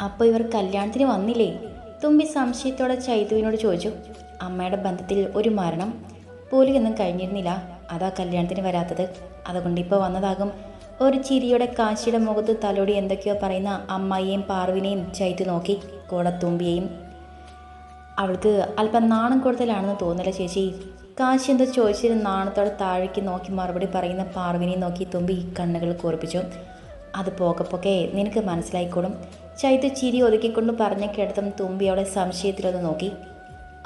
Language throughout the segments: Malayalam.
അപ്പോൾ ഇവർ കല്യാണത്തിന് വന്നില്ലേ? തുമ്പി സംശയത്തോടെ ചൈതുവിനോട് ചോദിച്ചു അമ്മയുടെ ബന്ധത്തിൽ ഒരു മരണം പോലെയൊന്നും കഴിഞ്ഞിരുന്നില്ല. അതാ കല്യാണത്തിന് വരാത്തത്. അതുകൊണ്ട് ഇപ്പോൾ വന്നതാകും. ഒരു ചിരിയുടെ കാശിയുടെ മുഖത്ത് തലോടി എന്തൊക്കെയോ പറയുന്ന അമ്മായിയെയും പാർവിനെയും ചൈത്തു നോക്കി കൂടെ തുമ്പിയെയും. അവൾക്ക് അല്പം നാണം കൂടുതലാണെന്ന് തോന്നില്ല ചേച്ചി. കാശി എന്തോ ചോദിച്ചിരുന്ന നാണത്തോടെ താഴേക്ക് നോക്കി മറുപടി പറയുന്ന പാർവിനെ നോക്കി തുമ്പി കണ്ണുകൾ കൂർപ്പിച്ചു അത് പോകെ പോകെ നിനക്ക് മനസ്സിലായിക്കോളും. ചൈത്തു ചിരി ഒതുക്കിക്കൊണ്ട് പറഞ്ഞ കിടത്തും തുമ്പി അവളെ സംശയത്തിലൊന്ന് നോക്കി.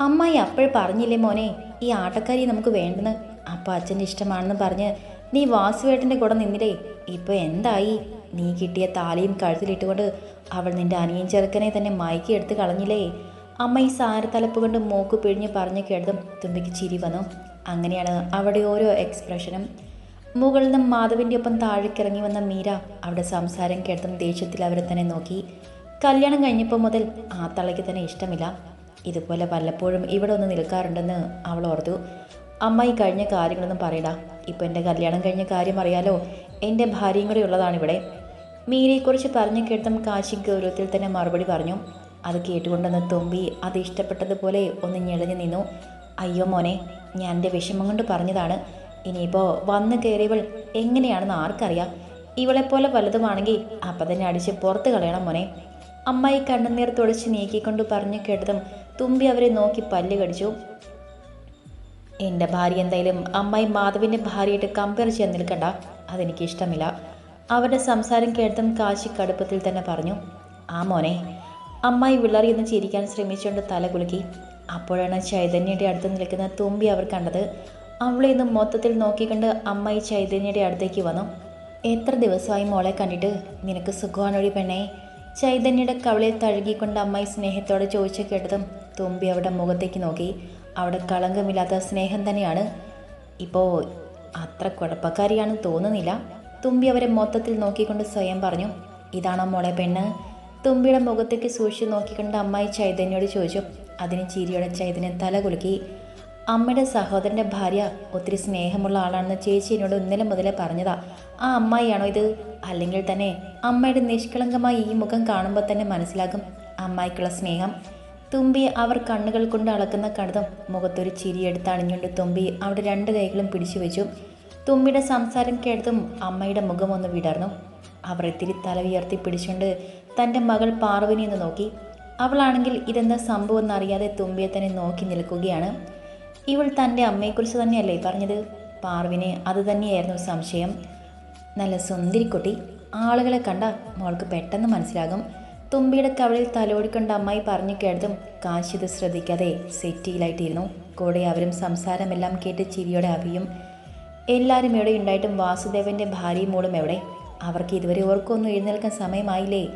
അമ്മായി അപ്പോൾ പറഞ്ഞില്ലേ മോനെ ഈ ആട്ടക്കാരി നമുക്ക് വേണ്ടെന്ന്. അപ്പോൾ അച്ഛന്റെ ഇഷ്ടമാണെന്ന് പറഞ്ഞ് നീ വാസുവേട്ടന്റെ കൂടെ നിന്നില്ലേ? ഇപ്പോൾ എന്തായി? നീ കിട്ടിയ താലിയും കഴുത്തിലിട്ടുകൊണ്ട് അവൾ നിന്റെ അനിയൻ ചെറുക്കനെ തന്നെ മയക്കി എടുത്ത് കളഞ്ഞില്ലേ? അമ്മ ഈ സാരത്തലപ്പ് കൊണ്ട് മൂക്ക് പിഴിഞ്ഞ് പറഞ്ഞ് കേട്ടതും തുമ്പിക്ക് ചിരി വന്നു. അങ്ങനെയാണ് അവിടെ ഓരോ എക്സ്പ്രഷനും മുകളിൽ നിന്നും മാധവിന്റെ ഒപ്പം താഴേക്കിറങ്ങി വന്ന മീര അവിടെ സംസാരം കേട്ടതും ദേഷ്യത്തിൽ അവരെ തന്നെ നോക്കി. കല്യാണം കഴിഞ്ഞപ്പോൾ മുതൽ ആ തള്ളയ്ക്ക് തന്നെ ഇഷ്ടമില്ല. ഇതുപോലെ വല്ലപ്പോഴും ഇവിടെ ഒന്ന് നിൽക്കാറുണ്ടെന്ന് അവൾ ഓർത്തു. അമ്മ ഈ കഴിഞ്ഞ കാര്യങ്ങളൊന്നും പറയടാ ഇപ്പോൾ എന്റെ കല്യാണം കഴിഞ്ഞ കാര്യം അറിയാലോ. എന്റെ ഭാര്യയും കൂടെ ഉള്ളതാണിവിടെ മീരയെക്കുറിച്ച് പറഞ്ഞു കേട്ടതും കാശി ഗൗരവത്തിൽ തന്നെ മറുപടി പറഞ്ഞു. അത് കേട്ടുകൊണ്ടെന്ന് തുമ്പി അത് ഇഷ്ടപ്പെട്ടതുപോലെ ഒന്ന് ഞെളിഞ്ഞു നിന്നു. അയ്യോ മോനെ ഞാൻ എന്റെ വിഷമം കൊണ്ട് പറഞ്ഞതാണ്. ഇനിയിപ്പോൾ വന്നു കയറിയവൾ എങ്ങനെയാണെന്ന് ആർക്കറിയാം. ഇവളെപ്പോലെ വലുതുമാണെങ്കിൽ അപ്പം തന്നെ അടിച്ച് പുറത്ത് കളയണം മോനെ. അമ്മായി കണ്ണുനീർ തുടച്ച് നീക്കിക്കൊണ്ട് പറഞ്ഞു കേട്ടതും തുമ്പി അവരെ നോക്കി പല്ല് കടിച്ചു. എന്റെ ഭാര്യ എന്തായാലും അമ്മായി മാധവിന്റെ ഭാര്യയായിട്ട് കമ്പയർ ചെയ്യാൻ നിൽക്കണ്ട. അതെനിക്ക് ഇഷ്ടമില്ല. അവരുടെ സംസാരം കേട്ടതും കാശി കടുപ്പത്തിൽ തന്നെ പറഞ്ഞു. ആ മോനെ അമ്മായി വിളറിയെന്ന് ചിരിക്കാൻ ശ്രമിച്ചുകൊണ്ട് തല കുലുക്കി. അപ്പോഴാണ് ചൈതന്യയുടെ അടുത്ത് നിൽക്കുന്ന തുമ്പി അവർ കണ്ടത്. അവളെ ഇന്ന് മൊത്തത്തിൽ നോക്കിക്കണ്ട് അമ്മായി ചൈതന്യയുടെ അടുത്തേക്ക് വന്നു. എത്ര ദിവസമായി മോളെ കണ്ടിട്ട്? നിനക്ക് സുഖമാണൊഴി പെണ്ണേ? ചൈതന്യയുടെ കവളിൽ തഴുകിക്കൊണ്ട് അമ്മായി സ്നേഹത്തോടെ ചോദിച്ചു കേട്ടതും തുമ്പി അവിടെ മുഖത്തേക്ക് നോക്കി. അവിടെ കളങ്കമില്ലാത്ത സ്നേഹം തന്നെയാണ്. ഇപ്പോൾ അത്ര കുഴപ്പക്കാരിയാണ് തോന്നുന്നില്ല. തുമ്പി അവരെ മൊത്തത്തിൽ നോക്കിക്കൊണ്ട് സ്വയം പറഞ്ഞു. ഇതാണോ മോളെ പെണ്ണ്? തുമ്പിയുടെ മുഖത്തേക്ക് സൂക്ഷിച്ച് നോക്കിക്കൊണ്ട് അമ്മായി ചൈതന്യയോട് ചോദിച്ചു. അതിന് ചിരിയോടെ ചൈതന്യം തല കുലുക്കി. അമ്മയുടെ സഹോദരന്റെ ഭാര്യ ഒത്തിരി സ്നേഹമുള്ള ആളാണെന്ന് ചേച്ചി എന്നോട് ഇന്നലെ മുതലേ പറഞ്ഞതാ. ആ അമ്മായിയാണോ ഇത്? അല്ലെങ്കിൽ തന്നെ അമ്മയുടെ നിഷ്കളങ്കമായ ഈ മുഖം കാണുമ്പോൾ തന്നെ മനസ്സിലാകും അമ്മായിക്കുള്ള സ്നേഹം. തുമ്പി അവർ കണ്ണുകൾ കൊണ്ട് അളക്കുന്ന കണ്ടതും മുഖത്തൊരു ചിരിയെടുത്ത് അണിഞ്ഞുകൊണ്ട് തുമ്പി അവിടെ രണ്ട് കൈകളും പിടിച്ചു വെച്ചു. തുമ്പിയുടെ സംസാരം കേട്ടതും അമ്മയുടെ മുഖം ഒന്ന് വിടർന്നു. അവർ ഇത്തിരി തല ഉയർത്തി പിടിച്ചുകൊണ്ട് തന്റെ മകൾ പാർവനി എന്ന് നോക്കി. അവളാണെങ്കിൽ ഇതെന്താ സംഭവം എന്നറിയാതെ തുമ്പിയെ തന്നെ നോക്കി നിൽക്കുകയാണ്. ഇവൾ തന്റെ അമ്മയെക്കുറിച്ച് തന്നെയല്ലേ പറഞ്ഞത്? പാർവിനെ അത് തന്നെയായിരുന്നു സംശയം. നല്ല സുന്ദരിക്കുട്ടി ആളുകളെ കണ്ട മോൾക്ക് പെട്ടെന്ന് മനസ്സിലാകും. തുമ്പിയുടെ കവളിൽ തലോടിക്കൊണ്ട് അമ്മായി പറഞ്ഞു കേട്ടതും കാശിത് ശ്രദ്ധിക്കാതെ സെറ്റിയിലായിട്ടിരുന്നു. കൂടെ അവരും സംസാരമെല്ലാം കേട്ട് ചിരിയോടെ അവിയും. എല്ലാവരും ഇവിടെ ഉണ്ടായിട്ടും വാസുദേവന്റെ ഭാര്യയും മോളും എവിടെ? അവർക്ക് ഇതുവരെ ഓർക്കൊന്നും എഴുന്നേൽക്കാൻ സമയമായില്ലേ?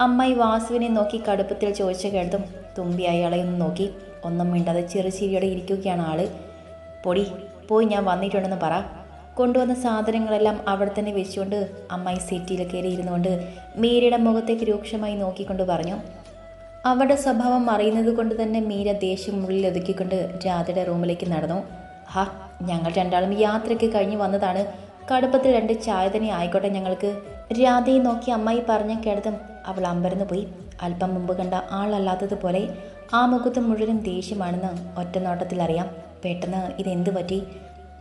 അമ്മായി വാസുവിനെ നോക്കി കടുപ്പത്തിൽ ചോദിച്ച കേട്ടതും തുമ്പി അയാളെ ഒന്ന് നോക്കി. ഒന്നും മിണ്ടാതെ ചെറു ചിരിയോടെ ഇരിക്കുകയാണ് ആൾ. പൊടി പോയി ഞാൻ വന്നിട്ടുണ്ടെന്ന് പറ. കൊണ്ടുവന്ന സാധനങ്ങളെല്ലാം അവിടെ തന്നെ വെച്ചുകൊണ്ട് അമ്മായി സെറ്റിയിൽ കയറി ഇരുന്നുകൊണ്ട് മീരയുടെ മുഖത്തേക്ക് രൂക്ഷമായി നോക്കിക്കൊണ്ട് പറഞ്ഞു. അവരുടെ സ്വഭാവം അറിയുന്നത് കൊണ്ട് തന്നെ മീര ദേഷ്യം ഉള്ളിൽ ഒതുക്കിക്കൊണ്ട് രാധയുടെ റൂമിലേക്ക് നടന്നു. ഹാ ഞങ്ങൾ രണ്ടാളും യാത്രയ്ക്ക് കഴിഞ്ഞ് വന്നതാണ്. കടുപ്പത്തിൽ രണ്ട് ചായ തന്നെ ആയിക്കോട്ടെ ഞങ്ങൾക്ക്. രാധയെ നോക്കി അമ്മായി പറഞ്ഞ കേട്ടതും അവൾ അമ്പരന്ന് പോയി. അല്പം മുമ്പ് കണ്ട ആളല്ലാത്തതുപോലെ ആ മുഖത്ത് മുഴുവനും ദേഷ്യമാണെന്ന് ഒറ്റ നോട്ടത്തിൽ അറിയാം. പെട്ടെന്ന് ഇതെന്ത് പറ്റി?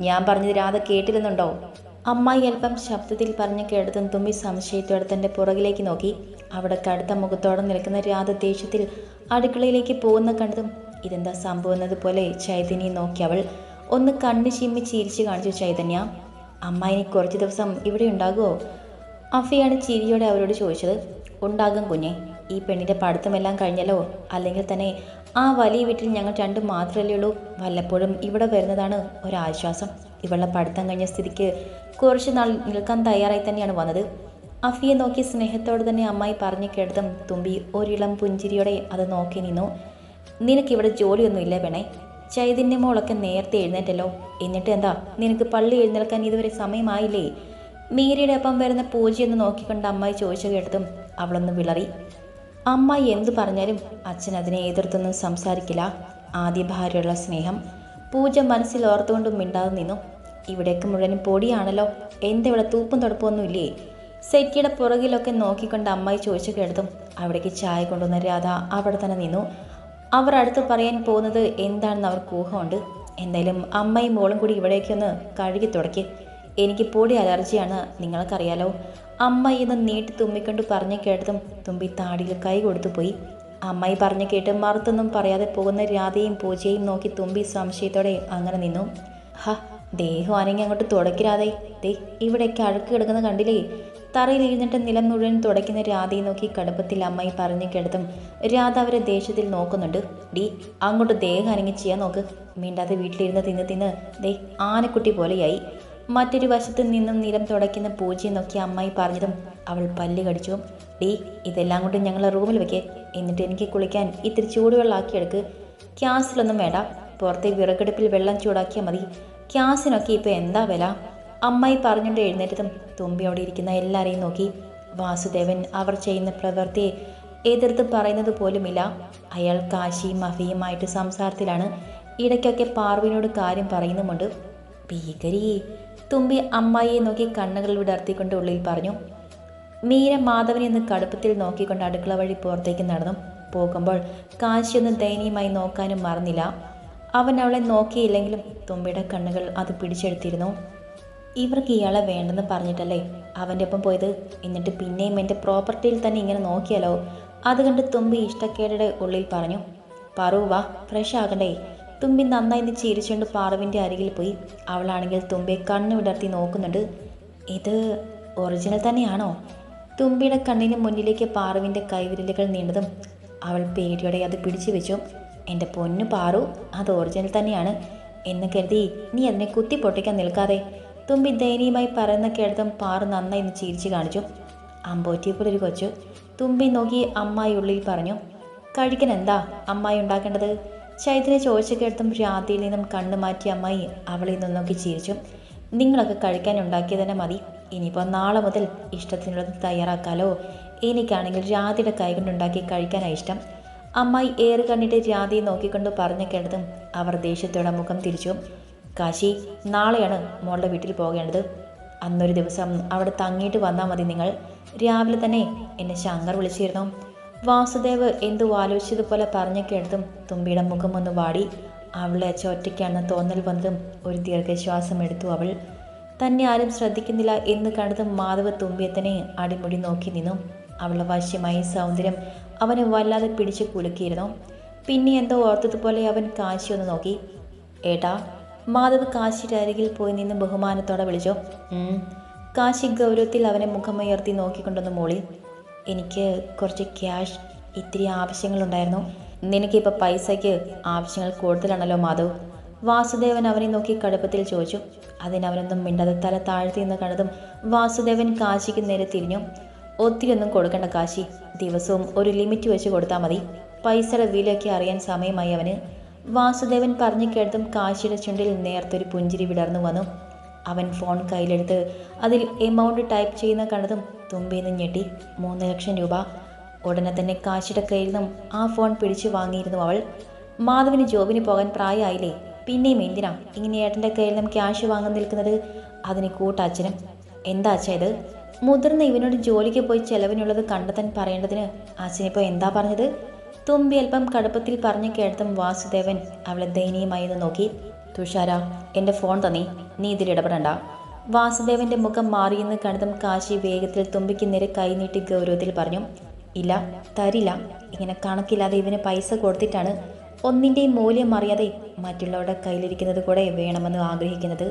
ഞാൻ പറഞ്ഞത് രാധ കേട്ടിരുന്നുണ്ടോ അമ്മായി അല്പം ശബ്ദത്തിൽ പറഞ്ഞു കേട്ടതും തുമ്പി സംശയത്തോടെ തന്റെ പുറകിലേക്ക് നോക്കി. അവിടെ കടുത്ത മുഖത്തോടെ നിൽക്കുന്ന രാധ ദേഷ്യത്തിൽ അടുക്കളയിലേക്ക് പോകുന്ന കണ്ടതും ഇതെന്താ സംഭവം എന്നതുപോലെ ചൈതന്യെ നോക്കി അവൾ ഒന്ന് കണ്ണ് ചിമ്മി ചിരിച്ചു കാണിച്ചു ചൈതന്യ അമ്മായിനി കുറച്ച് ദിവസം ഇവിടെ ഉണ്ടാകുമോ അഫയാണ് ചിരിയോടെ അവരോട് ചോദിച്ചത്. ഉണ്ടാകും കുഞ്ഞെ. ഈ പെണ്ണിന്റെ പഠിത്തമെല്ലാം കഴിഞ്ഞല്ലോ? അല്ലെങ്കിൽ തന്നെ ആ വലിയ വീട്ടിൽ ഞങ്ങൾ രണ്ടും മാത്രമല്ലേ ഉള്ളൂ? വല്ലപ്പോഴും ഇവിടെ വരുന്നതാണ് ഒരാശ്വാസം. ഇവളുടെ പഠിത്തം കഴിഞ്ഞ സ്ഥിതിക്ക് കുറച്ച് നാൾ നിൽക്കാൻ തയ്യാറായി തന്നെയാണ് വന്നത്. അഫിയെ നോക്കി സ്നേഹത്തോടെ തന്നെ അമ്മായി പറഞ്ഞു കേട്ടതും തുമ്പി ഒരിളം പുഞ്ചിരിയോടെ അത് നോക്കി നിന്നു. നിനക്കിവിടെ ജോലിയൊന്നും ഇല്ലേ പെണേ ചൈതന്യ മോളൊക്കെ നേരത്തെ എഴുന്നേറ്റല്ലോ. എന്നിട്ട് എന്താ? നിനക്ക് പള്ളി എഴുന്നേൽക്കാൻ ഇതുവരെ സമയമായില്ലേ? മീരയുടെ ഒപ്പം വരുന്ന പൂജയൊന്ന് നോക്കിക്കൊണ്ട് അമ്മായി ചോദിച്ചു കേട്ടതും അവളൊന്ന് വിളറി. അമ്മായി എന്തു പറഞ്ഞാലും അച്ഛൻ അതിനെ എതിർത്തൊന്നും സംസാരിക്കില്ല. ആദ്യ ഭാര്യയുള്ള സ്നേഹം പൂജ മനസ്സിൽ ഓർത്തുകൊണ്ടും മിണ്ടാതെ നിന്നു. ഇവിടേക്ക് മുഴുവനും പൊടിയാണല്ലോ. എന്തെവിടെ തൂപ്പും തുടപ്പൊന്നുമില്ലേ സെറ്റിയുടെ പുറകിലൊക്കെ നോക്കിക്കൊണ്ട് അമ്മായി ചോദിച്ചു കേട്ടതും അവിടേക്ക് ചായ കൊണ്ടുവന്ന രാധ അവിടെ തന്നെ നിന്നു. അവർ അടുത്ത് പറയാൻ പോകുന്നത് എന്താണെന്ന് അവർക്ക് ഊഹമുണ്ട്. എന്തായാലും അമ്മയും മോളും കൂടി ഇവിടേക്കൊന്ന് കഴുകി തുടക്കി. എനിക്ക് പൊടി അലർജിയാണ്. നിങ്ങൾക്കറിയാലോ. അമ്മ എന്ന് നീട്ടി തുമ്മിക്കൊണ്ട് പറഞ്ഞു കേട്ടതും തുമ്പി താടിയിൽ കൈ കൊടുത്തു പോയി. അമ്മായി പറഞ്ഞു കേട്ട് മറുത്തൊന്നും പറയാതെ പോകുന്ന രാധയും പൂജയും നോക്കി തുമ്പി സംശയത്തോടെ അങ്ങനെ നിന്നു. ഹ ദേഹം അനങ്ങി അങ്ങോട്ട് തുടക്കിരാതെ ദേ ഇവിടേക്ക് അഴുക്ക് കിടക്കുന്ന കണ്ടില്ലേ? തറയിൽ ഇരുന്നിട്ട് നിലം മുഴുവൻ തുടയ്ക്കുന്ന രാധയെ നോക്കി കടുപ്പത്തിൽ അമ്മായി പറഞ്ഞു കേട്ടതും രാധ അവരെ ദേഷ്യത്തിൽ നോക്കുന്നുണ്ട്. ഡി അങ്ങോട്ട് ദേഹം അനങ്ങി ചെയ്യാൻ നോക്ക്. മിണ്ടാതെ വീട്ടിലിരുന്ന് തിന്ന് തിന്ന് ദേ ആനക്കുട്ടി പോലെയായി. മറ്റൊരു വശത്ത് നിന്നും നിലം തുടയ്ക്കുന്ന പൂജയെ നോക്കി അമ്മായി പറഞ്ഞതും അവൾ പല്ല് കടിച്ചു. ഡീ ഇതെല്ലാം കൊണ്ട് ഞങ്ങളെ റൂമിൽ വെക്കേ. എന്നിട്ട് എനിക്ക് കുളിക്കാൻ ഇത്തിരി ചൂടുവെള്ളമാക്കിയെടുക്ക് ഗ്യാസിലൊന്നും വേണ്ട. പുറത്തെ വിറകടുപ്പിൽ വെള്ളം ചൂടാക്കിയാൽ മതി. ഗ്യാസിനൊക്കെ ഇപ്പോൾ എന്താ വില? അമ്മായി പറഞ്ഞുകൊണ്ട് എഴുന്നേറ്റതും തുമ്പി അവിടെ ഇരിക്കുന്ന എല്ലാവരെയും നോക്കി. വാസുദേവൻ അവർ ചെയ്യുന്ന പ്രവൃത്തിയെ എതിർത്ത് പറയുന്നത് പോലുമില്ല. അയാൾ കാശിയും മഫിയുമായിട്ട് സംസാരത്തിലാണ്. ഇടയ്ക്കൊക്കെ പാർവിനോട് കാര്യം പറയുന്നുമുണ്ട്. ഭീകരി തുമ്പി അമ്മായിയെ നോക്കി കണ്ണുകൾ വിടർത്തിക്കൊണ്ട് ഉള്ളിൽ പറഞ്ഞു മീര മാധവനെ ഒന്ന് കടുപ്പത്തിൽ നോക്കിക്കൊണ്ട് അടുക്കള വഴി പുറത്തേക്ക് നടന്നു. പോകുമ്പോൾ കാശിയൊന്ന് ദയനീയമായി നോക്കാനും മറന്നില്ല. അവൻ അവളെ നോക്കിയില്ലെങ്കിലും തുമ്പിയുടെ കണ്ണുകൾ അത് പിടിച്ചെടുത്തിരുന്നു. ഇവർക്ക് ഇയാളെ വേണ്ടെന്ന് പറഞ്ഞിട്ടല്ലേ അവന്റെ ഒപ്പം പോയത്. എന്നിട്ട് പിന്നെയും എന്റെ പ്രോപ്പർട്ടിയിൽ തന്നെ ഇങ്ങനെ നോക്കിയാലോ? അത് കണ്ട് തുമ്പി ഇഷ്ടക്കേടയുടെ ഉള്ളിൽ പറഞ്ഞു പറു ഫ്രഷ് ആകണ്ടേ. തുമ്പി നന്നായി നിന്ന് ചിരിച്ചുകൊണ്ട് പാറുവിന്റെ അരികിൽ പോയി. അവളാണെങ്കിൽ തുമ്പിയെ കണ്ണു വിടർത്തി നോക്കുന്നുണ്ട്. ഇത് ഒറിജിനൽ തന്നെയാണോ? തുമ്പിയുടെ കണ്ണിന് മുന്നിലേക്ക് പാറുവിന്റെ കൈവിരലുകൾ നീണ്ടതും അവൾ പേടിയോടെ അത് പിടിച്ചു വെച്ചു. എന്റെ പൊന്നു പാറു അത് ഒറിജിനൽ തന്നെയാണ്. എന്ന് കരുതി നീ അതിനെ കുത്തി പൊട്ടിക്കാൻ നിൽക്കാതെ. തുമ്പി ദയനീയമായി പറയുന്ന കേട്ടതും പാറു നന്നായി ഒന്ന് ചിരിച്ചു കാണിച്ചു. അമ്പോറ്റിയപ്പോൾ ഒരു കൊച്ചു. തുമ്പി നോക്കി അമ്മായി ഉള്ളിൽ പറഞ്ഞു. കഴിക്കാൻ എന്താ അമ്മായി ഉണ്ടാക്കേണ്ടത്? ചൈത്രയെ ചോദിച്ചു കേട്ടും രാധയിൽ നിന്നും കണ്ണു മാറ്റിയ അമ്മായി അവളിൽ നിന്നൊക്കെ നോക്കി ചിരിച്ചു. നിങ്ങളൊക്കെ കഴിക്കാൻ ഉണ്ടാക്കിയത് തന്നെ മതി. ഇനിയിപ്പോൾ നാളെ മുതൽ ഇഷ്ടത്തിനുള്ളത് തയ്യാറാക്കാലോ. എനിക്കാണെങ്കിൽ രാധയുടെ കൈകൊണ്ടുണ്ടാക്കി കഴിക്കാനാണ് ഇഷ്ടം. അമ്മായി ഏറ് കണ്ടിട്ട് രാധയെ നോക്കിക്കൊണ്ട് പറഞ്ഞു കേട്ടതും അവർ ദേഷ്യത്തോടെ മുഖം തിരിച്ചു. കാശി നാളെയാണ് മോളുടെ വീട്ടിൽ പോകേണ്ടത്. അന്നൊരു ദിവസം അവിടെ തങ്ങിയിട്ട് വന്നാൽ മതി നിങ്ങൾ. രാവിലെ തന്നെ എന്നെ ശങ്കർ വിളിച്ചിരുന്നു. വാസുദേവ് എന്തോ ആലോചിച്ചതുപോലെ പറഞ്ഞു കേട്ടതും തുമ്പിയുടെ മുഖം ഒന്ന് വാടി. അവളെ ചോറ്റയ്ക്കാണെന്ന് തോന്നൽ വന്നതും ഒരു ദീർഘശ്വാസം എടുത്തു അവൾ. തന്നെ ആരും ശ്രദ്ധിക്കുന്നില്ല എന്ന് കണ്ടതും മാധവ തുമ്പിയത്തനെ അടിമുടി നോക്കി നിന്നു. അവളുടെ വശ്യമായ സൗന്ദര്യം അവനെ വല്ലാതെ പിടിച്ചു കുലുക്കിയിരുന്നു. പിന്നെ എന്തോ ഓർത്തതുപോലെ അവൻ കാശി ഒന്ന് നോക്കി. ഏട്ടാ മാധവ് കാശിയുടെ അരികിൽ പോയി നിന്ന് ബഹുമാനത്തോടെ വിളിച്ചു. കാശി ഗൗരവത്തിൽ അവനെ മുഖമുയർത്തി നോക്കിക്കൊണ്ടൊന്ന് മൂളി. എനിക്ക് കുറച്ച് ക്യാഷ് ഇത്തിരി ആവശ്യങ്ങളുണ്ടായിരുന്നു. നിനക്കിപ്പോൾ പൈസയ്ക്ക് ആവശ്യങ്ങൾ കൂടുതലാണല്ലോ മാധവ് വാസുദേവൻ അവനെ നോക്കി കടുപ്പത്തിൽ ചോദിച്ചു. അതിനവനൊന്നും മിണ്ടാതെ തല താഴ്ത്തി എന്ന് കണ്ടതും വാസുദേവൻ കാശിക്ക് നേരെ തിരിഞ്ഞു. ഒത്തിരി ഒന്നും കൊടുക്കണ്ട കാശി. ദിവസവും ഒരു ലിമിറ്റ് വെച്ച് കൊടുത്താൽ മതി. പൈസയുടെ വിലയൊക്കെ അറിയാൻ സമയമായി അവന്. വാസുദേവൻ പറഞ്ഞു കേട്ടതും കാശിയുടെ ചുണ്ടിൽ നേർത്തൊരു പുഞ്ചിരി വിടർന്നു വന്നു. അവൻ ഫോൺ കയ്യിലെടുത്ത് അതിൽ എമൗണ്ട് ടൈപ്പ് ചെയ്യുന്ന കണ്ടതും തുമ്പിന്ന് ഞെട്ടി മൂന്ന് ലക്ഷം രൂപ. ഉടനെ തന്നെ കാശിയുടെ കയ്യിൽ നിന്നും ആ ഫോൺ പിടിച്ചു വാങ്ങിയിരുന്നു അവൾ. മാധവിന് ജോബിന് പോകാൻ പ്രായമായില്ലേ? പിന്നെയും എന്തിനാ? ഇങ്ങനെ ഏട്ടന്റെ കയ്യിൽ നിന്നും ക്യാഷ് വാങ്ങാൻ നിൽക്കുന്നത്? അതിന് കൂട്ടച്ഛനും എന്താ അച്ഛ ഇത്? മുതിർന്ന ഇവനോട് ജോലിക്ക് പോയി ചെലവിനുള്ളത് കണ്ടെത്താൻ പറയേണ്ടതിന് അച്ഛനിപ്പോൾ എന്താ പറഞ്ഞത്? തുമ്പി അല്പം കടുപ്പത്തിൽ പറഞ്ഞു കേട്ടതും വാസുദേവൻ അവളെ ദയനീയമായി ഒന്ന് നോക്കി. തുഷാര എന്റെ ഫോൺ തന്നി. നീ ഇതിൽ ഇടപെടണ്ട. വാസുദേവന്റെ മുഖം മാറിയെന്ന് കണ്ടതും കാശി വേഗത്തിൽ തുമ്പിക്ക് നേരെ കൈനീട്ടി ഗൗരവത്തിൽ പറഞ്ഞു ഇല്ല തരില്ല. ഇങ്ങനെ കണക്കില്ലാതെ ഇവന് പൈസ കൊടുത്തിട്ടാണ് ഒന്നിന്റെയും മൂല്യം അറിയാതെ മറ്റുള്ളവരുടെ കയ്യിലിരിക്കുന്നത് കൂടെ വേണമെന്ന് ആഗ്രഹിക്കുന്നത്.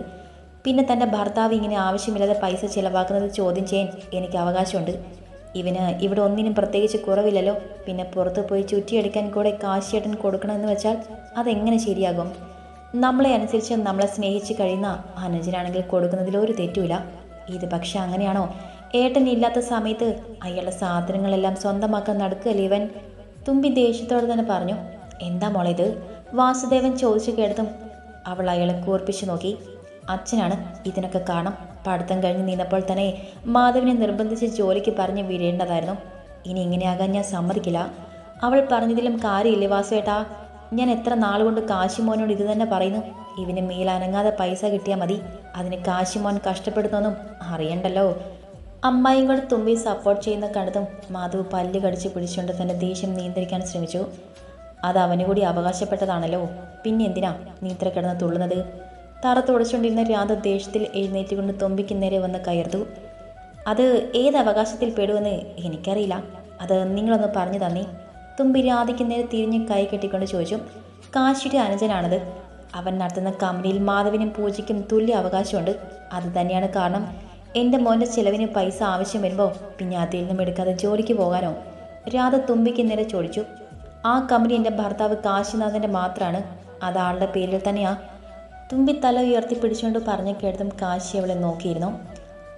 പിന്നെ തന്റെ ഭർത്താവ് ഇങ്ങനെ ആവശ്യമില്ലാതെ പൈസ ചിലവാക്കുന്നത് ചോദ്യം ചെയ്യാൻ എനിക്ക് അവകാശമുണ്ട്. ഇവന് ഇവിടെ ഒന്നിനും പ്രത്യേകിച്ച് കുറവില്ലല്ലോ. പിന്നെ പുറത്ത് പോയി ചുറ്റിയെടുക്കാൻ കൂടെ കാശിയേട്ടൻ കൊടുക്കണമെന്ന് വെച്ചാൽ അതെങ്ങനെ ശരിയാകും? നമ്മളെ അനുസരിച്ച് നമ്മളെ സ്നേഹിച്ച് കഴിയുന്ന അനുജനാണെങ്കിൽ കൊടുക്കുന്നതിൽ ഒരു തെറ്റുമില്ല. ഇത് പക്ഷെ അങ്ങനെയാണോ? ഏട്ടൻ ഇല്ലാത്ത സമയത്ത് അയാളുടെ സാധനങ്ങളെല്ലാം സ്വന്തമാക്കാൻ നടക്കുകയല്ലേ ഇവൻ? തുമ്പി ദേഷ്യത്തോടെ തന്നെ പറഞ്ഞു എന്താ മോളെ ഇത് വാസുദേവൻ ചോദിച്ചു കേട്ടതും അവൾ അയാളെ കൂർപ്പിച്ചു നോക്കി. അച്ഛനാണ് ഇതിനൊക്കെ കാരണം പഠിത്തം കഴിഞ്ഞ് നിന്നപ്പോൾ തന്നെ മാധവിനെ നിർബന്ധിച്ച് ജോലിക്ക് പറഞ്ഞ് വിടേണ്ടതായിരുന്നു. ഇനി ഇങ്ങനെയാകാൻ ഞാൻ സമ്മതിക്കില്ല. അവൾ പറഞ്ഞതിലും കാര്യമില്ലേ വാസുവേട്ടാ ഞാൻ എത്ര നാളുകൊണ്ട് കാശിമോനോട് ഇത് തന്നെ പറയുന്നു? ഇവന് മേലനങ്ങാതെ പൈസ കിട്ടിയാൽ മതി. അതിന് കാശിമോൻ കഷ്ടപ്പെടുന്നൊന്നും അറിയണ്ടല്ലോ. അമ്മായിയും കൂടെ തുമ്പി സപ്പോർട്ട് ചെയ്യുന്ന കണ്ടതും മാധവ് പല്ല് കടിച്ച് പിടിച്ചുകൊണ്ട് തന്നെ ദേഷ്യം നിയന്ത്രിക്കാൻ ശ്രമിച്ചു. അത് അവന് കൂടി അവകാശപ്പെട്ടതാണല്ലോ. പിന്നെ എന്തിനാ നീ ഇത്ര കിടന്ന് തുള്ളുന്നത്? തറ തുടച്ചുകൊണ്ടിരുന്ന രാധ ദേഷ്യത്തിൽ എഴുന്നേറ്റുകൊണ്ട് തുമ്പിക്ക് നേരെ വന്ന് കയർത്തു. അത് ഏത് അവകാശത്തിൽ പെടുമെന്ന് എനിക്കറിയില്ല. അത് നിങ്ങളൊന്ന് പറഞ്ഞു തന്നേ. തുമ്പി നേരെ തിരിഞ്ഞ് കൈ കെട്ടിക്കൊണ്ട് ചോദിച്ചു കാശിയുടെ അനുജനാണത്? അവൻ നടത്തുന്ന കമ്പനിയിൽ മാധവിനും പൂജയ്ക്കും തുല്യ അവകാശമുണ്ട്. അത് തന്നെയാണ് കാരണം. എന്റെ മോന്റെ ചിലവിന് പൈസ ആവശ്യം വരുമ്പോൾ പിന്നെ അതിൽ നിന്നും എടുക്കാതെ ജോലിക്ക് പോകാനോ? രാധ തുമ്പിക്ക് നേരെ ചോദിച്ചു ആ കമ്പനി എന്റെ ഭർത്താവ് കാശിനാഥന്റെ മാത്രമാണ് അത് ആളുടെ പേരിൽ തന്നെയാ. തുമ്പി തല ഉയർത്തി പിടിച്ചുകൊണ്ട് പറഞ്ഞു കേട്ടതും കാശി അവളെ നോക്കിയിരുന്നു.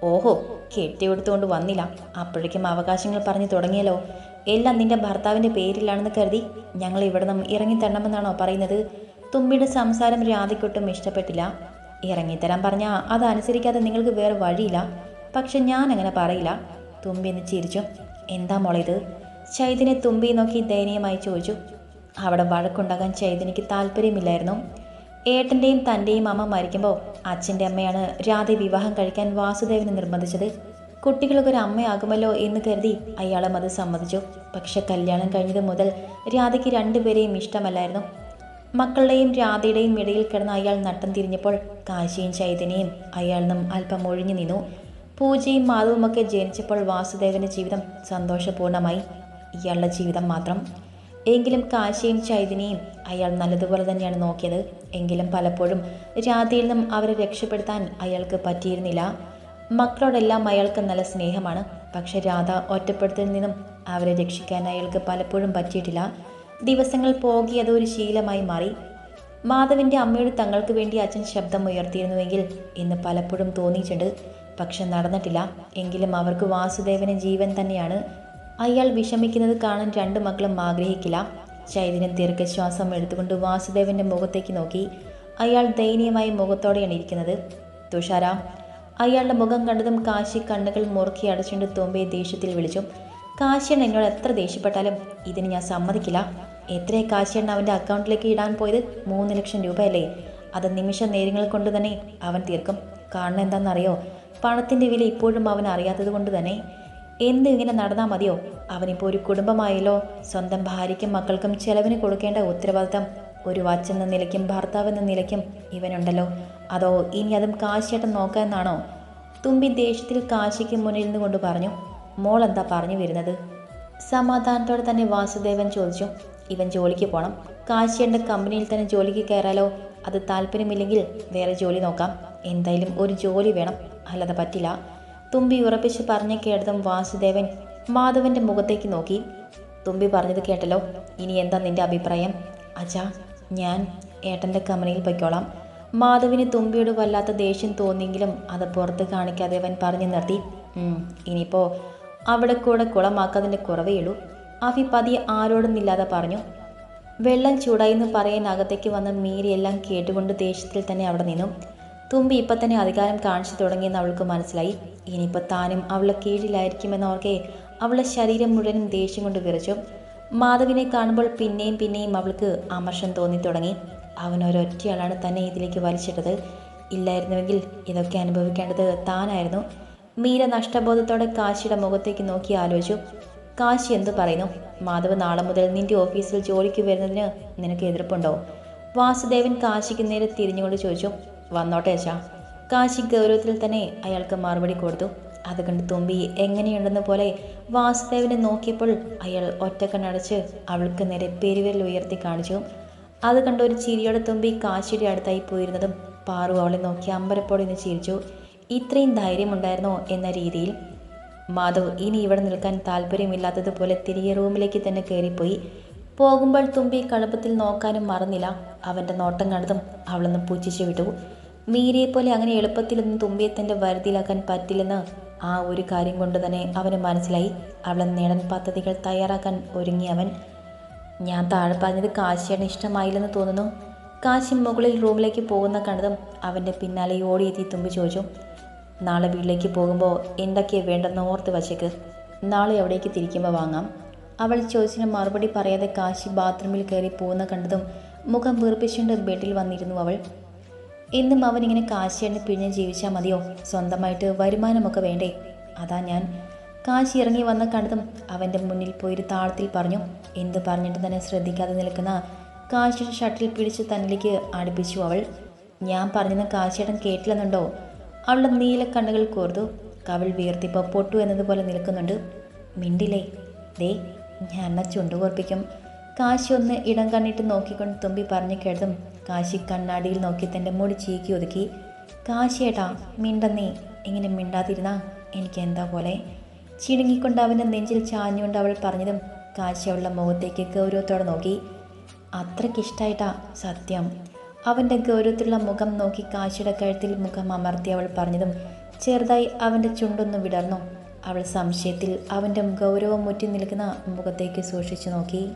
ഓഹോ കെട്ടിയെടുത്തുകൊണ്ട് വന്നില്ല. അപ്പോഴേക്കും അവകാശങ്ങൾ പറഞ്ഞു തുടങ്ങിയല്ലോ. എല്ലാം നിന്റെ ഭർത്താവിന്റെ പേരിലാണെന്ന് കരുതി ഞങ്ങൾ ഇവിടെ നിന്നും ഇറങ്ങിത്തരണമെന്നാണോ പറയുന്നത്? തുമ്പിയുടെ സംസാരം രാധയ്ക്കൊട്ടും ഇഷ്ടപ്പെട്ടില്ല. ഇറങ്ങിത്തരാൻ പറഞ്ഞാൽ അതനുസരിക്കാതെ നിങ്ങൾക്ക് വേറെ വഴിയില്ല. പക്ഷെ ഞാൻ അങ്ങനെ പറയില്ല. തുമ്പി എന്ന് ചിരിച്ചു. എന്താ മോളെ ഇത്? ചൈതന്യ തുമ്പി നോക്കി ദയനീയമായി ചോദിച്ചു. അവിടെ വഴക്കുണ്ടാകാൻ ചൈതന്യക്ക് താല്പര്യമില്ലായിരുന്നു. ഏട്ടന്റെയും തന്റെയും അമ്മ മരിക്കുമ്പോൾ അച്ഛന്റെ അമ്മയാണ് രാധ വിവാഹം കഴിക്കാൻ വാസുദേവനെ നിർബന്ധിച്ചത്. കുട്ടികൾക്ക് ഒരു അമ്മയാകുമല്ലോ എന്ന് കരുതി അയാളും അത് സമ്മതിച്ചു. പക്ഷെ കല്യാണം കഴിഞ്ഞത് മുതൽ രാധയ്ക്ക് രണ്ടുപേരെയും ഇഷ്ടമല്ലായിരുന്നു. മക്കളുടെയും രാധയുടെയും ഇടയിൽ കിടന്ന അയാൾ നട്ടം തിരിഞ്ഞപ്പോൾ കാശിയും ചൈതന്യയും അയാൾ നിന്നും അല്പം ഒഴിഞ്ഞു നിന്നു. പൂജയും മാധവുമൊക്കെ ജനിച്ചപ്പോൾ വാസുദേവന്റെ ജീവിതം സന്തോഷപൂർണമായി ഇയാളുടെ ജീവിതം മാത്രം. എങ്കിലും കാശിയും ചൈതന്യയും അയാൾ നല്ലതുപോലെ തന്നെയാണ് നോക്കിയത്. എങ്കിലും പലപ്പോഴും രാധയിൽ നിന്നും അവരെ രക്ഷപ്പെടുത്താൻ അയാൾക്ക് പറ്റിയിരുന്നില്ല. മക്കളോടെല്ലാം അയാൾക്ക് നല്ല സ്നേഹമാണ്. പക്ഷെ രാധ ഒറ്റപ്പെടുത്തലിൽ നിന്നും അവരെ രക്ഷിക്കാൻ അയാൾക്ക് പലപ്പോഴും പറ്റിയിട്ടില്ല. ദിവസങ്ങൾ പോകി അതൊരു ശീലമായി മാറി. മാധവിന്റെ അമ്മയോട് തങ്ങൾക്ക് വേണ്ടി അച്ഛൻ ശബ്ദം ഉയർത്തിയിരുന്നുവെങ്കിൽ ഇന്ന് പലപ്പോഴും തോന്നിയിട്ടുണ്ട്. പക്ഷെ നടന്നിട്ടില്ല. എങ്കിലും അവർക്ക് വാസുദേവന് ജീവൻ തന്നെയാണ്. അയാൾ വിഷമിക്കുന്നത് കാണാൻ രണ്ടു മക്കളും ആഗ്രഹിക്കില്ല. ചൈതന്യം ദീർഘശ്വാസം എടുത്തുകൊണ്ട് വാസുദേവന്റെ മുഖത്തേക്ക് നോക്കി. അയാൾ ദയനീയമായ മുഖത്തോടെയാണ് ഇരിക്കുന്നത്. തുഷാര അയാളുടെ മുഖം കണ്ടതും കാശി കണ്ണുകൾ മുറുക്കി അടച്ചുകൊണ്ട് തോമ്പയെ ദേഷ്യത്തിൽ വിളിച്ചു. കാശിയണ്ണ എന്നോട് എത്ര ദേഷ്യപ്പെട്ടാലും ഇതിന് ഞാൻ സമ്മതിക്കില്ല. എത്രയെ കാശിയണ്ണ അവന്റെ അക്കൗണ്ടിലേക്ക് ഇടാൻ പോയത്? മൂന്ന് ലക്ഷം രൂപയല്ലേ? അത് നിമിഷ നേരങ്ങൾ കൊണ്ട് തന്നെ അവൻ തീർക്കും. കാരണം എന്താണെന്നറിയോ? പണത്തിന്റെ വില ഇപ്പോഴും അവൻ അറിയാത്തത് കൊണ്ട് തന്നെ. എന്ത് ഇങ്ങനെ നടന്നാൽ മതിയോ? അവനിപ്പോൾ ഒരു കുടുംബമായല്ലോ. സ്വന്തം ഭാര്യയ്ക്കും മക്കൾക്കും ചെലവിന് കൊടുക്കേണ്ട ഉത്തരവാദിത്തം ഒരു വാച്ചെന്ന നിലയ്ക്കും ഭർത്താവ് എന്ന നിലയ്ക്കും ഇവനുണ്ടല്ലോ. അതോ ഇനി അതും കാശിയേട്ടൻ നോക്കാമെന്നാണോ? തുമ്പി ദേഷ്യത്തിൽ കാശിക്ക് മുന്നിൽ നിന്ന് കൊണ്ട് പറഞ്ഞു മോൾ എന്താ പറഞ്ഞു വരുന്നത്? സമാധാനത്തോടെ തന്നെ വാസുദേവൻ ചോദിച്ചു ഇവൻ ജോലിക്ക് പോകണം കാശിയേണ്ട കമ്പനിയിൽ തന്നെ ജോലിക്ക് കയറാലോ? അത് താല്പര്യമില്ലെങ്കിൽ വേറെ ജോലി നോക്കാം. എന്തായാലും ഒരു ജോലി വേണം. അല്ലാതെ പറ്റില്ല. തുമ്പി ഉറപ്പിച്ച് പറഞ്ഞു കേട്ടതും വാസുദേവൻ മാധവന്റെ മുഖത്തേക്ക് നോക്കി. തുമ്പി പറഞ്ഞത് കേട്ടല്ലോ. ഇനി എന്താ നിന്റെ അഭിപ്രായം? അച്ഛാ ഞാൻ ഏട്ടന്റെ കമ്പനിയിൽ പൊയ്ക്കോളാം. മാധവിന് തുമ്പിയോട് വല്ലാത്ത ദേഷ്യം തോന്നിയെങ്കിലും അത് പുറത്ത് കാണിക്കാതെ അവൻ പറഞ്ഞു നിർത്തി. ഇനിയിപ്പോൾ ഇനിയിപ്പോ അവിടെ കൂടെ കുളമാക്കാതിന്റെ കുറവേ ഉള്ളൂ. അഫി പതിയെ ആരോടുന്നില്ലാതെ പറഞ്ഞു. വെള്ളം ചൂടായി എന്ന് പറയാൻ അകത്തേക്ക് വന്ന മീരിയെല്ലാം കേട്ടുകൊണ്ട് ദേഷ്യത്തിൽ തന്നെ അവിടെ നിന്നു. തുമ്പി ഇപ്പം തന്നെ അധികാരം കാണിച്ചു തുടങ്ങിയെന്ന് അവൾക്ക് മനസ്സിലായി. ഇനിയിപ്പോൾ താനും അവളെ കീഴിലായിരിക്കുമെന്ന് ഓർക്കെ അവളുടെ ശരീരം മുഴുവനും ദേഷ്യം കൊണ്ട് വിറച്ചു. മാധവിനെ കാണുമ്പോൾ പിന്നെയും പിന്നെയും അവൾക്ക് അമർഷം തോന്നി തുടങ്ങി. അവൻ ഒരൊറ്റയാളാണ് തന്നെ ഇതിലേക്ക് വലിച്ചിട്ടത്. ഇല്ലായിരുന്നുവെങ്കിൽ ഇതൊക്കെ അനുഭവിക്കേണ്ടത് താനായിരുന്നു. മീര നഷ്ടബോധത്തോടെ കാശിയുടെ മുഖത്തേക്ക് നോക്കി ആലോചിച്ചു. കാശി എന്തു പറയുന്നു? മാധവ് നാളെ മുതൽ നിന്റെ ഓഫീസിൽ ജോലിക്ക് വരുന്നതിന് നിനക്ക് എതിർപ്പുണ്ടോ? വാസുദേവൻ കാശിക്ക് നേരെ തിരിഞ്ഞുകൊണ്ട് ചോദിച്ചു. വന്നോട്ടെ അച്ഛാ. കാശി ഗൗരവത്തിൽ തന്നെ അയാൾക്ക് മറുപടി കൊടുത്തു. അത് കണ്ട് തുമ്പി എങ്ങനെയുണ്ടെന്ന പോലെ വാസുദേവനെ നോക്കിയപ്പോൾ അയാൾ ഒറ്റക്കണ്ണടച്ച് അവൾക്ക് നേരെ പെരുവിരൽ ഉയർത്തി കാണിച്ചു. അത് കണ്ട ഒരു ചിരിയോടെ തുമ്പി കാശിയുടെ അടുത്തായി പോയിരുന്നതും പാറു അവളെ നോക്കി അമ്പരപ്പോടെ നിന്ന് ചിരിച്ചു. ഇത്രയും ധൈര്യമുണ്ടായിരുന്നോ? എന്ന രീതിയിൽ മാധവ് ഇനി ഇവിടെ നിൽക്കാൻ താല്പര്യമില്ലാത്തതുപോലെ തിരികെ റൂമിലേക്ക് തന്നെ കയറിപ്പോയി. പോകുമ്പോൾ തുമ്പി കളുപ്പത്തിൽ നോക്കാനും മറന്നില്ല. അവന്റെ നോട്ടം കണ്ടതും അവളൊന്ന് പുച്ഛിച്ചു വിട്ടു. മീരയെ പോലെ അങ്ങനെ എളുപ്പത്തിലൊന്നും തുമ്പിയെ തന്റെ വരുതിയിലാക്കാൻ പറ്റില്ലെന്ന് ആ ഒരു കാര്യം കൊണ്ട് തന്നെ അവന് മനസ്സിലായി. അവളെ നേടാൻ പദ്ധതികൾ തയ്യാറാക്കാൻ ഒരുങ്ങി അവൻ ഞാൻ താഴെ പറഞ്ഞത് കാശിയാണ് ഇഷ്ടമായില്ലെന്ന് തോന്നുന്നു. കാശി മുകളിൽ റൂമിലേക്ക് പോകുന്ന കണ്ടതും അവന്റെ പിന്നാലെ ഓടിയെത്തി തുമ്പി ചോദിച്ചു നാളെ വീട്ടിലേക്ക് പോകുമ്പോൾ എന്തൊക്കെയാണ് വേണ്ടെന്ന് ഓർത്ത് വച്ചേക്ക്. നാളെ എവിടേക്ക് തിരിക്കുമ്പോൾ വാങ്ങാം. അവൾ ചോദിച്ചതിന് മറുപടി പറയാതെ കാശി ബാത്റൂമിൽ കയറി പോകുന്ന കണ്ടതും മുഖം വീർപ്പിച്ചുകൊണ്ട് ബെഡിൽ വന്നിരുന്നു അവൾ. എന്നും അവനിങ്ങനെ കാശിയാണ് പിഴിഞ്ഞ് ജീവിച്ചാൽ മതിയോ? സ്വന്തമായിട്ട് വരുമാനമൊക്കെ വേണ്ടേ? അതാ ഞാൻ കാശി ഇറങ്ങി വന്ന കണ്ടതും അവന്റെ മുന്നിൽ പോയി താളത്തിൽ പറഞ്ഞു എന്ത് പറഞ്ഞിട്ട് തന്നെ ശ്രദ്ധിക്കാതെ നിൽക്കുന്ന കാശിയുടെ ഷട്ടിൽ പിടിച്ച് തന്നിലേക്ക് അടുപ്പിച്ചു അവൾ. ഞാൻ പറഞ്ഞത് കാശിയേട്ടൻ കേട്ടില്ലെന്നുണ്ടോ? അവളുടെ നീല കണ്ണുകൾ കോർത്തു കവൾ വീർത്തിപ്പോൾ പൊട്ടു എന്നതുപോലെ നിൽക്കുന്നുണ്ട്. മിണ്ടില്ലേ? ദേ ഞാൻ എന്നാ ചുണ്ടുകോർപ്പിക്കും കാശി ഒന്ന് ഇടം കണ്ണിട്ട് നോക്കിക്കൊണ്ട് തുമ്പി പറഞ്ഞു കേട്ടതും കാശി കണ്ണാടിയിൽ നോക്കി തന്റെ മുടി ചീക്കി ഒതുക്കി. കാശിയേട്ടാ മിണ്ടന്നേ. ഇങ്ങനെ മിണ്ടാതിരുന്നാ എനിക്ക് എന്താ പോലെ? ചിടുങ്ങിക്കൊണ്ട് അവന്റെ നെഞ്ചിൽ ചാഞ്ഞുകൊണ്ട് അവൾ പറഞ്ഞതും കാശി അവളുടെ മുഖത്തേക്ക് ഗൗരവത്തോടെ നോക്കി. അത്രയ്ക്കിഷ്ടായിട്ടാ സത്യം. അവന്റെ ഗൗരവത്തിലുള്ള മുഖം നോക്കി കാശിയുടെ കഴുത്തിൽ മുഖം അമർത്തി അവൾ പറഞ്ഞതും ചെറുതായി അവന്റെ ചുണ്ടൊന്ന് വിടർന്നു. അവൾ സംശയത്തിൽ അവന്റെ ഗൗരവം മുറ്റി നിൽക്കുന്ന മുഖത്തേക്ക് സൂക്ഷിച്ചു നോക്കി.